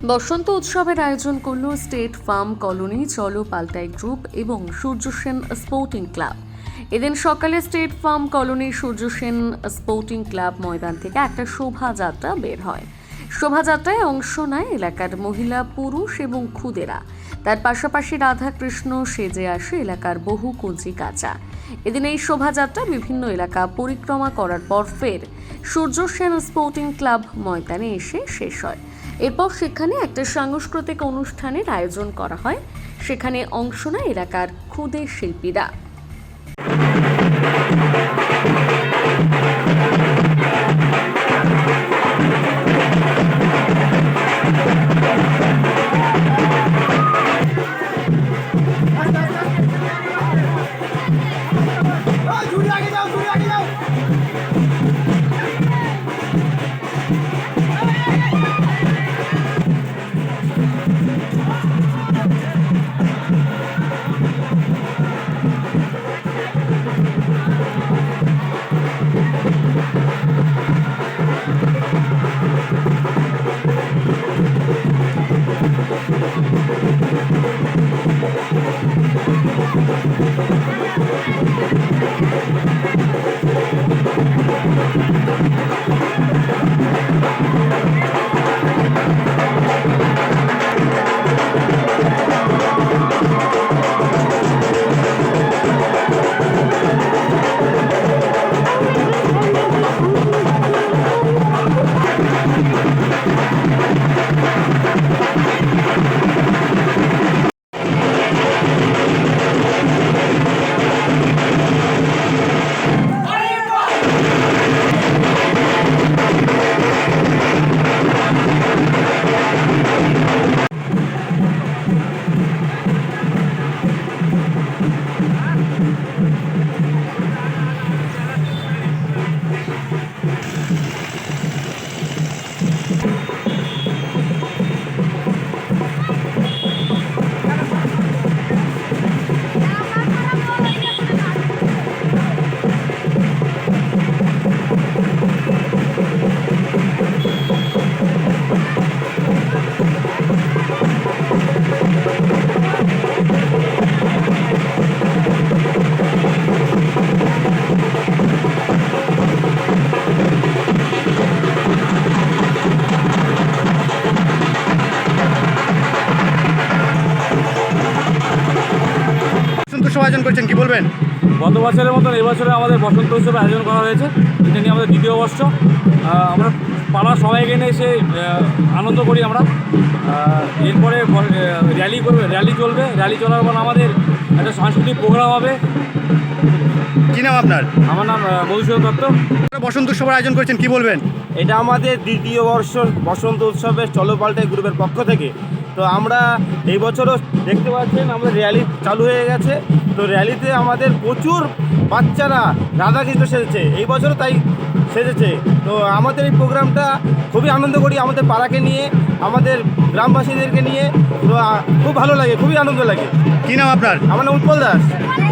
বসন্ত উৎসবের আয়োজন করল স্টেট ফার্ম কলোনি চলো পাল্টাই গ্রুপ এবং সূর্য সেন স্পোর্টিং ক্লাব এদিন সকালে state farm colony Surya Sen sporting club ময়দান থেকে একটা শোভাযাত্রা বের হয়। শোভাযাত্রায় অংশ নেয় এলাকার মহিলা, পুরুষ এবং খুদেরা। তার পাশাপাশি রাধাকৃষ্ণ সেজে আসে এলাকার বহু কঞ্চি কাঁচা। এদিন এই শোভাযাত্রা বিভিন্ন এলাকা পরিক্রমা করার পর ফের সূর্য সেন স্পোর্টিং ক্লাব ময়দানে এসে শেষ হয়। এরপর সেখানে একটা সাংস্কৃতিক অনুষ্ঠানের আয়োজন করা হয়। সেখানে অংশ নেয় এলাকার ক্ষুদে শিল্পীরা। উৎসব আয়োজন করছেন কি বলবেন? গত বছরের মতন এবছরে আমাদের বসন্ত উৎসবের আয়োজন করা হয়েছে। এটা নিয়ে আমাদের দ্বিতীয় বর্ষ। আমরা পাড়ার সবাইকে নিয়ে এসে আনন্দ করি আমরা। এরপরে র্যালি করবে র্যালি চলবে। র্যালি চলার পর আমাদের একটা সাংস্কৃতিক প্রোগ্রাম হবে। কি নাম আপনার? আমার নাম মধুসূদন দত্ত। বসন্ত উৎসবের আয়োজন করছেন কি বলবেন? এটা আমাদের দ্বিতীয় বর্ষ বসন্ত উৎসবের চলো পাল্টাই গ্রুপের পক্ষ থেকে। তো আমরা এই বছরও দেখতে পাচ্ছেন আমাদের র্যালি চালু হয়ে গেছে। তো র্যালিতে আমাদের প্রচুর বাচ্চারা রাধাকৃষ্ণ সেজেছে। এই বছরও তাই সেজেছে। তো আমাদের এই প্রোগ্রামটা খুবই আনন্দ করি আমাদের পাড়াকে নিয়ে আমাদের গ্রামবাসীদেরকে নিয়ে। তো খুব ভালো লাগে খুবই আনন্দ লাগে। কী নাম আপনার? আমার নাম উৎপল দাস।